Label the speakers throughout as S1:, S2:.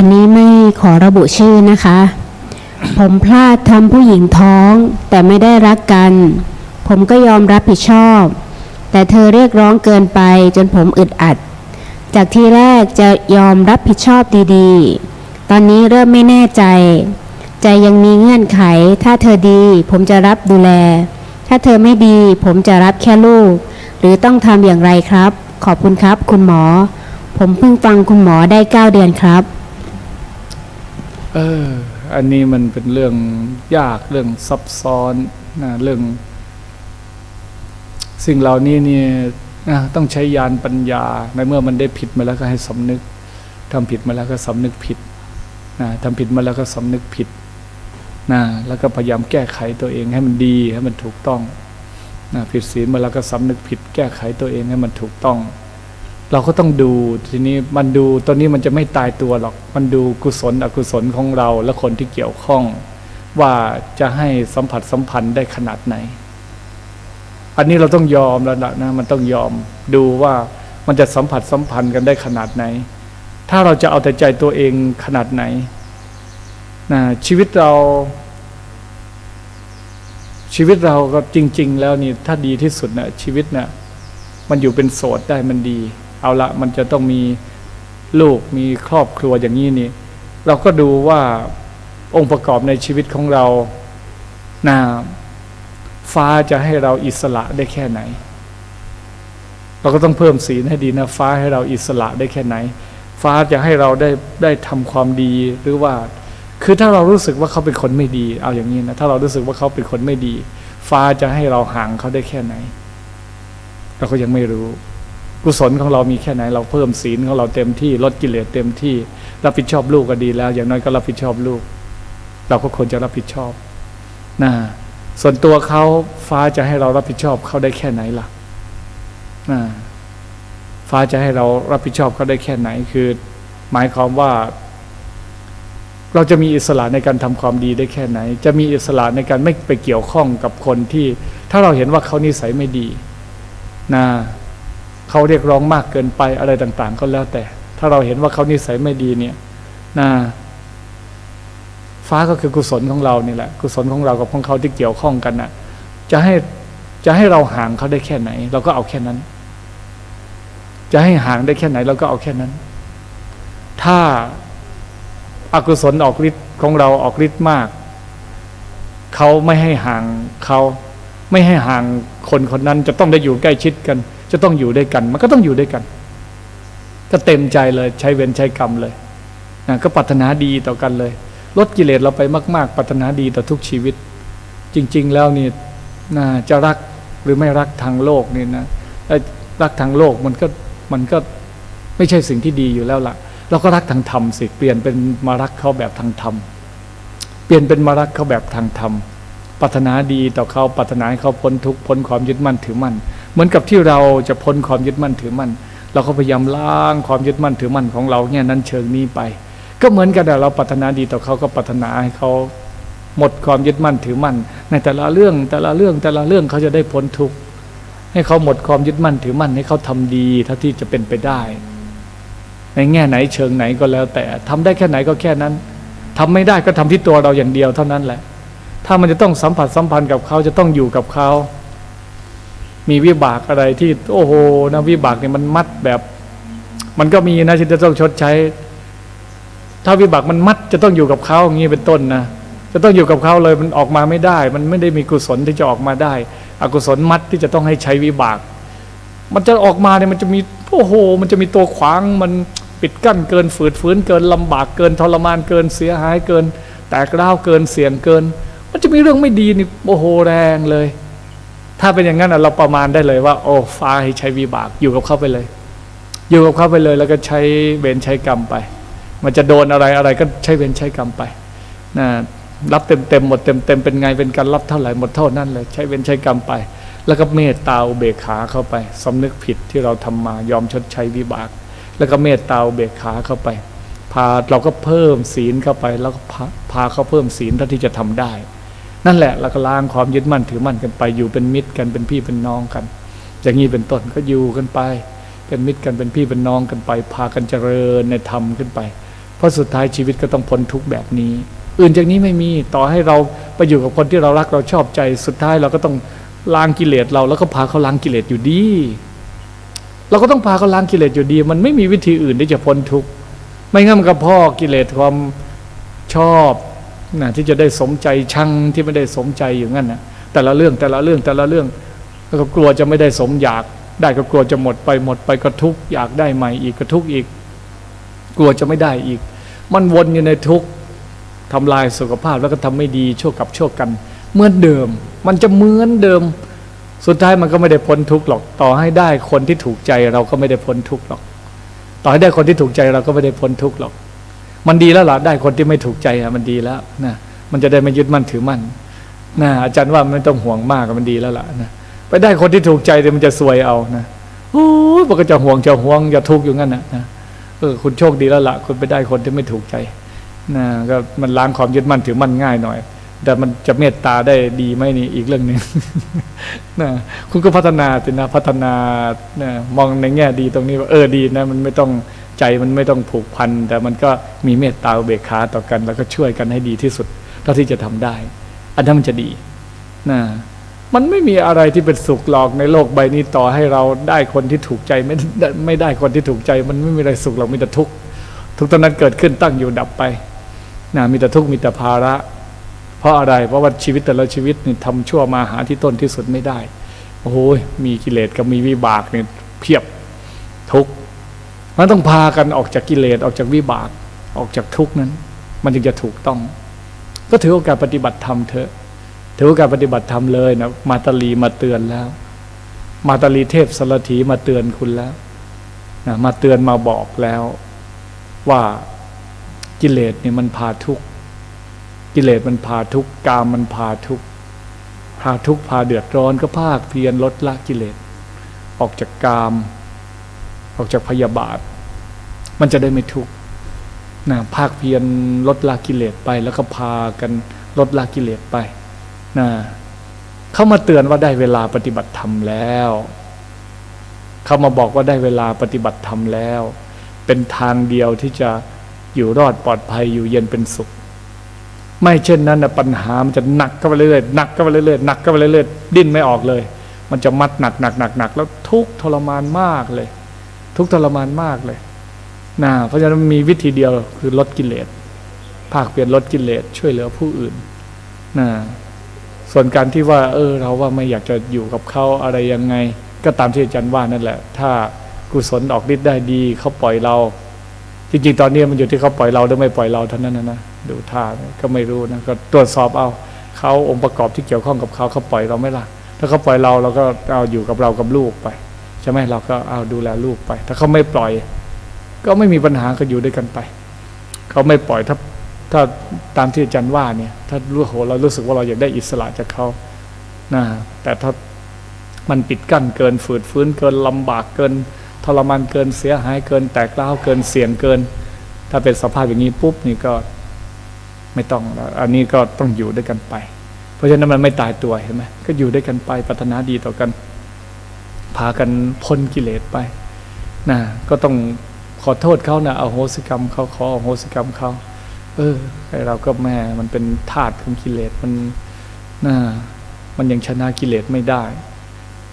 S1: อันนี้ไม่ขอระบุชื่อนะคะ ผมพลาดทำผู้หญิงท้อง แต่ไม่ได้รักกัน ผมก็ยอมรับผิดชอบ แต่เธอเรียกร้องเกินไปจนผมอึดอัด จากที่แรกจะยอมรับผิดชอบดีๆ ตอนนี้เริ่มไม่แน่ใจ ใจยังมีเงื่อนไข ถ้าเธอดีผมจะรับดูแล ถ้าเธอไม่ดีผมจะรับแค่ลูก หรือต้องทำอย่างไรครับ ขอบคุณครับ คุณหมอ ผมเพิ่งฟังคุณหมอได้เก้าเดือนครับ
S2: เออ อันนี้มันเป็นเรื่องยากเรื่องซับซ้อนนะเรื่อง สิ่งเหล่านี้เนี่ยนะต้องใช้ยานปัญญา ในเมื่อมันได้ผิดมาแล้วก็ให้สำนึกทำผิดมาแล้วก็สำนึกผิดนะทำผิดมาแล้วก็สำนึกผิดนะแล้วก็พยายามแก้ไขตัวเองให้มันดีให้มันถูกต้องนะผิดศีลมาแล้วก็สำนึกผิด แก้ไขตัวเองให้มันถูกต้อง เราก็ต้องดูทีนี้มันดูตอนนี้มันจะไม่ตายตัวหรอก มันดูกุศลอกุศลของเราและคนที่เกี่ยวข้อง ว่าจะให้สัมผัสสัมพันธ์ได้ขนาดไหน อันนี้เราต้องยอมแล้วนะนะมันต้องยอมดูว่ามันจะสัมผัสสัมพันธ์กันได้ขนาดไหน ถ้าเราจะเอาแต่ใจตัวเองขนาดไหนนะชีวิตเรา ชีวิตเราก็จริง ๆ แล้วนี่ถ้าดีที่สุดนะชีวิตนะ่ะมันอยู่เป็นโสดได้มันดี เอาละมันจะต้องมีลูกมีครอบครัวอย่างนี้นี่ เราก็ดูว่าองค์ประกอบในชีวิตของเรานะฟ้าจะให้เราอิสระได้แค่ไหน เราก็ต้องเพิ่มศีลให้ดีนะ ฟ้าให้เราอิสระได้แค่ไหน ฟ้าจะให้เราได้ได้ทำความดีหรือว่า คือถ้าเรารู้สึกว่าเขาเป็นคนไม่ดี เอาอย่างนี้นะถ้าเรารู้สึกว่าเขาเป็นคนไม่ดี ฟ้าจะให้เราห่างเขาได้แค่ไหน เราก็ยังไม่รู้ กุศลของเรามีแค่ไหน เราเพิ่มศีลของเราเต็มที่ลดกิเลสเต็มที่ รับผิดชอบลูกก็ดีแล้ว อย่างน้อยก็รับผิดชอบลูก เราก็ควรจะรับผิดชอบนะส่วนตัวเขาฟ้าจะให้เรารับผิดชอบเขาได้แค่ไหนล่ะนะฟ้าจะให้เรารับผิดชอบเขาได้แค่ไหน คือ หมายความว่า เราจะมีอิสระในการทำความดีได้แค่ไหน จะมีอิสระในการไม่ไปเกี่ยวข้องกับคนที่ ถ้าเราเห็นว่าเขานิสัยไม่ดี นะ เขาเรียกร้องมากเกินไปอะไรต่าง ๆ ก็แล้วแต่ ถ้าเราเห็นว่าเขานิสัยไม่ดีเนี่ยนะฟ้าก็คือกุศลของเรานี่แหละ กุศลของเรากับของเขาที่เกี่ยวข้องกันน่ะ จะให้จะให้เราห่างเขาได้แค่ไหน เราก็เอาแค่นั้น จะให้ห่างได้แค่ไหน เราก็เอาแค่นั้น ถ้าอากุศลออกฤทธิ์ของเราออกฤทธิ์มาก เขาไม่ให้ห่างเขาไม่ให้ห่างคนคนนั้นจะต้องได้อยู่ใกล้ชิดกัน จะต้องอยู่ด้วยกัน มันก็ต้องอยู่ด้วยกัน ก็เต็มใจเลยใช้เวรใช้กรรมเลยนะก็ปรารถนาดีต่อกันเลย ลดกิเลสเราไปมาก ๆปรารถนาดีต่อทุกชีวิต จริง ๆ แล้วนี่นะจะรักหรือไม่รักทางโลกนี่นะเอ้ยรักทางโลกมันก็มันก็ไม่ใช่สิ่งที่ดีอยู่แล้วล่ะ เราก็รักทางธรรมสิเปลี่ยนเป็นมารักเขาแบบทางธรรมเปลี่ยนเป็นมารักเขาแบบทางธรรมปรารถนาดีต่อเขาปรารถนาให้เขาพ้นทุกข์พ้นความยึดมั่นถือมั่น เหมือนกับที่เราจะพ้นความยึดมั่นถือมั่น เราก็พยายามล้างความยึดมั่นถือมั่นของเราเนี่ยนั้นเชิงนี้ไป ก็เหมือนกันเราปรารถนาดีต่อเขาก็ปรารถนาให้เขาหมดความยึดมั่นถือมั่น ในแต่ละเรื่องแต่ละเรื่องแต่ละเรื่องเขาจะได้พ้นทุกข์ให้เขาหมดความยึดมั่นถือมั่นให้เขาทำดีเท่าที่จะเป็นไปได้ ในแง่ไหนเชิงไหนก็แล้ว แต่ทำได้แค่ไหนก็แค่นั้นทำไม่ได้ก็ทำที่ตัวเราอย่างเดียวเท่านั้นแหละ ถ้ามันจะต้องสัมผัสสัมพันธ์กับเขาจะต้องอยู่กับเขา มีวิบากอะไรที่ โอ้โหนะวิบากเนี่ยมันมัดแบบ มันก็มีนะที่จะต้องชดใช้ ถ้าวิบากมันมัดจะต้องอยู่กับเขาอย่างนี้เป็นต้นนะจะต้องอยู่กับเขาเลยมันออกมาไม่ได้ มันไม่ได้มีกุศลที่จะออกมาได้ อกุศลมัดที่จะต้องให้ใช้วิบาก มันจะออกมาเนี่ยมันจะมีโอ้โห มันจะมีตัวขวางมันปิดกั้นเกินฝืดฝืนเกินลำบากเกินทรมานเกินเสียหายเกิน แตกร้าวเกินเสี่ยงเกิน มันจะมีเรื่องไม่ดีนี่โอ้โหแรงเลย ถ้าเป็นอย่างนั้นเราประมาณได้เลยว่า โอ้ฟ้าให้ใช้วิบากอยู่กับเขาไปเลย อยู่กับเขาไปเลย แล้วก็ใช้เวรใช้กรรมไป มันจะโดนอะไรอะไรก็ใช้เวรใช้กรรมไปนะรับเต็มเต็มหมดเต็มเต็มเป็นไงเป็นการรับเท่าไหร่หมดเท่านั้นเลย ใช้เวรใช้กรรมไป แล้วก็เมตตาอุเบกขาเข้าไปสำนึกผิดที่เราทำมายอมชดใช้วิบาก แล้วก็เมตตาอุเบกขาเข้าไปพาเราก็เพิ่มศีลเข้าไป แล้วก็พาพาเขาเพิ่มศีลเท่าที่จะทำได้ นั่นแหละเราก็ล้างความยึดมั่นถือมั่นกันไป อยู่เป็นมิตรกันเป็นพี่เป็นน้องกัน อย่างนี้เป็นต้นก็อยู่กันไป เป็นมิตรกันเป็นพี่เป็นน้องกันไป พากันเจริญในธรรมขึ้นไป เพราะสุดท้ายชีวิตก็ต้องพ้นทุกแบบนี้ อื่นจากนี้ไม่มีต่อให้เราไปอยู่กับคนที่เรารักเราชอบใจ สุดท้ายเราก็ต้องล้างกิเลสเราแล้วก็พาเขาล้างกิเลสอยู่ดี เราก็ต้องพาเขาล้างกิเลสอยู่ดี มันไม่มีวิธีอื่นที่จะพ้นทุกข์ไม่งั้นมันก็พ่อกิเลสความชอบ นะที่จะได้สมใจชังที่ไม่ได้สมใจอยู่งั้นนะแต่ละเรื่องแต่ละเรื่องแต่ละเรื่องแล้วก็กลัวจะไม่ได้สมอยาก ได้ก็กลัวจะหมดไปหมดไปก็ทุกอยากได้ใหม่อีกก็ทุกอีก กลัวจะไม่ได้อีก มันวนอยู่ในทุกทำลายสุขภาพแล้วก็ทำไม่ดีชั่วกับชั่วกันเหมือนเดิม มันจะเหมือนเดิม สุดท้ายมันก็ไม่ได้พ้นทุกข์หรอก ต่อให้ได้คนที่ถูกใจเราก็ไม่ได้พ้นทุกข์หรอก ต่อให้ได้คนที่ถูกใจเราก็ไม่ได้พ้นทุกข์หรอก มันดีแล้วล่ะได้คนที่ไม่ถูกใจอะมันดีแล้วนะมันจะได้ไม่ยึดมั่นถือมั่นนะอาจารย์ว่าไม่ต้องห่วงมากมันดีแล้วล่ะนะไปได้คนที่ถูกใจเดี๋ยวมันจะซวยเอานะโอ้ยมันก็จะห่วงจะห่วงจะทุกข์อยู่งั้นนะนะเออคุณโชคดีแล้วล่ะคุณไปได้คนที่ไม่ถูกใจนะก็มันล้างความยึดมั่นถือมั่นง่ายหน่อย แต่มันจะเมตตาได้ดีไหมนี่อีกเรื่องหนึ่งนะคุณก็พัฒนาสินะพัฒนานะมองในแง่ดีตรงนี้ว่าเออดีนะ มันไม่ต้อง ใจมันไม่ต้องผูกพัน แต่มันก็มีเมตตาเบกขาต่อกัน แล้วก็ช่วยกันให้ดีที่สุดเท่าที่จะทำได้ อันนั้นมันจะดีนะมันไม่มีอะไรที่เป็นสุขหรอกในโลกใบนี้ต่อให้เราได้คนที่ถูกใจไม่ได้ไม่ได้คนที่ถูกใจ มันไม่มีอะไรสุขหรอกมีแต่ทุกข์ทุกตอนนั้นเกิดขึ้นตั้งอยู่ดับไปนะมีแต่ทุกข์มีแต่ภาระ เพราะอะไร เพราะว่าชีวิตแต่ละชีวิตนี่ทำชั่วมาหาที่ต้นที่สุดไม่ได้ โอ้โหมีกิเลสกับมีวิบากเนี่ยเพียบทุกข์ มันต้องพากันออกจากกิเลสออกจากวิบากออกจากทุกนั้น มันจึงจะถูกต้อง ก็ถือโอกาสปฏิบัติธรรมเถอะถือโอกาสปฏิบัติธรรมเลยนะมาตาลีมาเตือนแล้ว มาตาลีเทพสรถีมาเตือนคุณแล้วนะมาเตือนมาบอกแล้วว่ากิเลสเนี่ยมันพาทุกกิเลสมันพาทุกกามมันพาทุกพาทุกพาเดือดร้อนก็ภาคเพียรลดละกิเลส ออกจากกาม ออกจากพยาบาท มันจะได้ไม่ทุกข์นะภาคเพียรลดละกิเลสไป แล้วก็พากันลดละกิเลสไปนะเขามาเตือนว่าได้เวลาปฏิบัติธรรมแล้ว เขามาบอกว่าได้เวลาปฏิบัติธรรมแล้ว เป็นทางเดียวที่จะอยู่รอดปลอดภัยอยู่เย็นเป็นสุข ไม่เช่นนั้นนะปัญหามันจะหนักเข้าไปเรื่อยๆหนักเข้าไปเรื่อยๆหนักเข้าไปเรื่อยๆดิ้นไม่ออกเลย มันจะมัดหนักหนักหนักหนักแล้วทุกข์ทรมานมากเลย ทุกทรมานมากเลยนะเพราะฉะนั้นมีวิธีเดียวคือลดกิเลสภาคเปลี่ยนลดกิเลสช่วยเหลือผู้อื่นนะส่วนการที่ว่า เออ เราว่าไม่อยากจะอยู่กับเขาอะไรยังไง ก็ตามที่อาจารย์ว่านั่นแหละ ถ้ากุศลออกฤทธิ์ได้ดีเขาปล่อยเรา จริงๆ ตอนนี้มันอยู่ที่เขาปล่อยเราหรือไม่ปล่อยเราเท่านั้นนะนะดูท่าก็ไม่รู้นะก็ตรวจสอบเอาเขาองค์ประกอบที่เกี่ยวข้องกับเขาเขาปล่อยเราไหม่ล่ะ ถ้าเขาปล่อยเราเราก็เอาอยู่กับเรากับลูกไป ใช่ไหมเราก็เอาดูแลลูกไป ถ้าเขาไม่ปล่อย ก็ไม่มีปัญหาก็อยู่ด้วยกันไป เขาไม่ปล่อยถ้าถ้าตามที่อาจารย์ว่าเนี่ย ถ้ารู้โหเรารู้สึกว่าเราอยากได้อิสระจากเขานะแต่ถ้ามันปิดกั้นเกินฝืดฟื้นเกินลำบากเกินทรมานเกินเสียหายเกินแตกร้าวเกินเสี่ยงเกิน ถ้าเป็นสภาพอย่างนี้ปุ๊บนี่ก็ไม่ต้องแล้วอันนี้ก็ต้องอยู่ด้วยกันไป เพราะฉะนั้นมันไม่ตายตัวเห็นไหมก็อยู่ด้วยกันไปปรารถนาดีต่อกัน พากันพ้นกิเลสไปนะก็ต้องขอโทษเขานะเอาโหสิกรรมเขาขอเอาโหสิกรรมเขาเออไอเราก็แม่มันเป็นธาตุของกิเลสมันน่ามันยังชนะกิเลสไม่ได้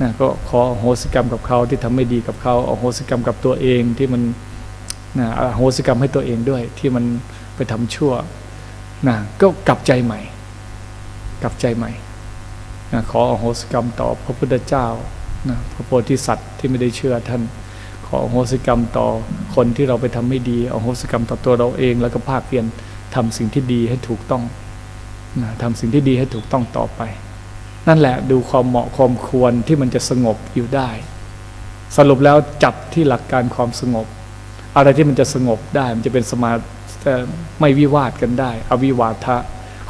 S2: นะก็ขออโหสิกรรมกับเขาที่ทำไม่ดีกับเขาอโหสิกรรมกับตัวเองที่มันนะอโหสิกรรมให้ตัวเองด้วย ที่มันไปทำชั่วนะก็กลับใจใหม่ กลับใจใหม่นะขออโหสิกรรมต่อพระพุทธเจ้า นะพระโพธิสัตว์ที่ไม่ได้เชื่อท่านขออโหสิกรรมต่อคนที่เราไปทำไม่ดีอโหสิกรรมต่อตัวเราเอง แล้วก็ภาคเพียรทำสิ่งที่ดีให้ถูกต้องนะทำสิ่งที่ดีให้ถูกต้องต่อไป นั่นแหละดูความเหมาะความควรที่มันจะสงบอยู่ได้ สรุปแล้วจับที่หลักการความสงบ อะไรที่มันจะสงบได้มันจะเป็นสมาไม่วิวาทกันได้ อวิวาทะ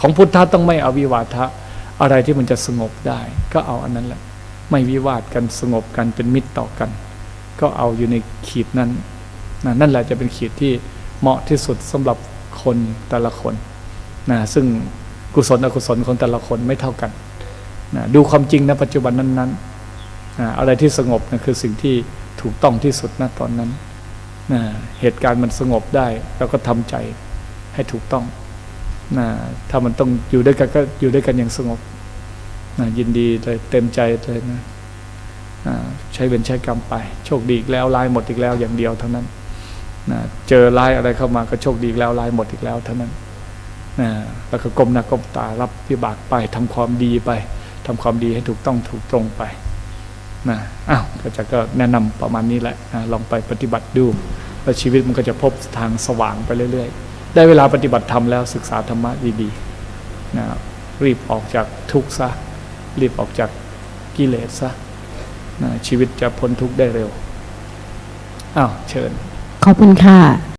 S2: ของพุทธะต้องไม่อวิวาทะ อะไรที่มันจะสงบได้ ก็เอาอันนั้นแหละ ไม่วิวาทกันสงบกันเป็นมิตรต่อกัน ก็เอาอยู่ในขีดนั้นนะนั่นแหละจะเป็นขีดที่เหมาะที่สุดสำหรับคนแต่ละคนนะซึ่งกุศลอกุศลของแต่ละคนไม่เท่ากันนะดูความจริงในปัจจุบันนั้นๆนะอะไรที่สงบนะคือสิ่งที่ถูกต้องที่สุดนะตอนนั้นนะเหตุการณ์มันสงบได้เราก็ทำใจให้ถูกต้องนะถ้ามันต้องอยู่ด้วยกันก็อยู่ด้วยกันอย่างสงบ นะยินดีเลยเต็มใจเลยนะใช้เวรใช้กรรมไป โชคดีอีกแล้วลายหมดอีกแล้วอย่างเดียวเท่านั้นนะเจอลายอะไรเข้ามาก็โชคดีอีกแล้วลายหมดอีกแล้วเท่านั้นนะแล้วก็ก้มหน้าก้มตารับวิบากไปทำความดีไปทำความดีให้ถูกต้องถูกตรงไปนะอ้าวก็จะก็แนะนำประมาณนี้แหละนะลองไปปฏิบัติดูแล้วชีวิตมันก็จะพบทางสว่างไปเรื่อยๆ ได้เวลาปฏิบัติธรรมแล้วศึกษาธรรมะดีๆนะรีบออกจากทุกข์ซะ รีบออกจากกิเลสซะชีวิตจะพ้นทุกข์ได้เร็วอ้าวเชิญ
S1: ขอบคุณค่ะ